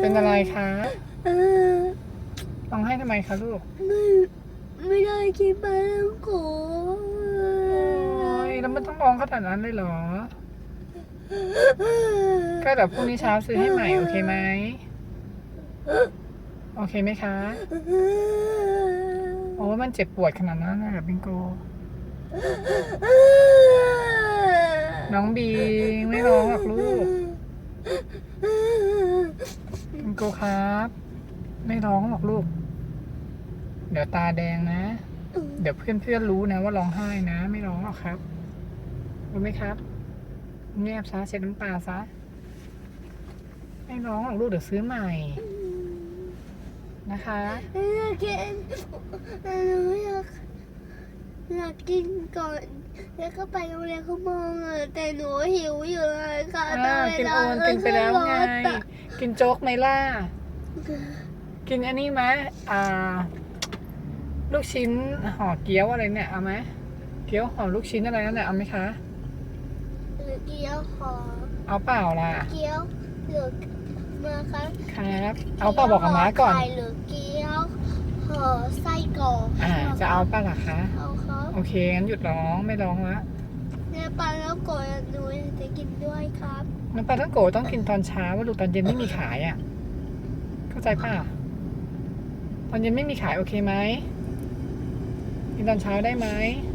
เป็นอะไรคะร้องไห้ทำไมคะลูก ไม่ไม่ได้กินปลาท่องโกโอ้ยแล้วมันต้องร้องขนาดนั้นเลยเหรอ ก็เดี๋ยวพรุ่งนี้เช้าซื้อให้ใหม่โอเคไหม โอเคไหมคะ โอ้ยมันเจ็บปวดขนาดนั้นเลยเหรอบิงโก น้องบีไม่ร้องหรอกลูกบิงโกครับ ไม่ร้องหรอกลูก เดี๋ยวตาแดงนะ เดี๋ยวเพื่อนๆรู้นะว่าร้องไห้นะ ไม่ร้องหรอกครับรู้ไหมครับเงียบซะเช็ดน้ำตาซะไม่ร้องหรอกลูกเดี๋ยวซื้อใหม่ นะคะ อยากกินหนูอยาก อยากกินก่อน แล้วก็ไปโรงเรียนเขามองอะแต่หนูหิวอยู่เลยค่ะอ่ากินโอนกินไปแล้วไง กินโจ๊กไหมล่ะ กินอันนี้ไหมอ่า ลูกชิ้นห่อเกี๊ยวอะไรเนี่ยเอาไหมเกี๊ยวห่อลูกชิ้นอะไรนั่นแหละเอาไหมคะ หรือเกี๊ยวหอเอาเปล่าล่ะเกี๊ยวหรือมาคะครับ เอาเปล่าบอกกับม้าก่อน ไข่หรือเกี๊ยวห่อไส้ กรอกอ่า จะเอาเปล่าล่ะคะเอาครับโอเคงั้นหยุดร้องไม่ร้องละเนี่ยปลาแล้วกดหนูจะกินด้วยครับน้ำปลาท่องโกะต้องกินตอนเช้าว่าลูกตอนเย็นไม่มีขายอะ เข้าใจป่ะตอนเย็นไม่มีขายโอเคไหมกินตอนเช้าได้ไหมไ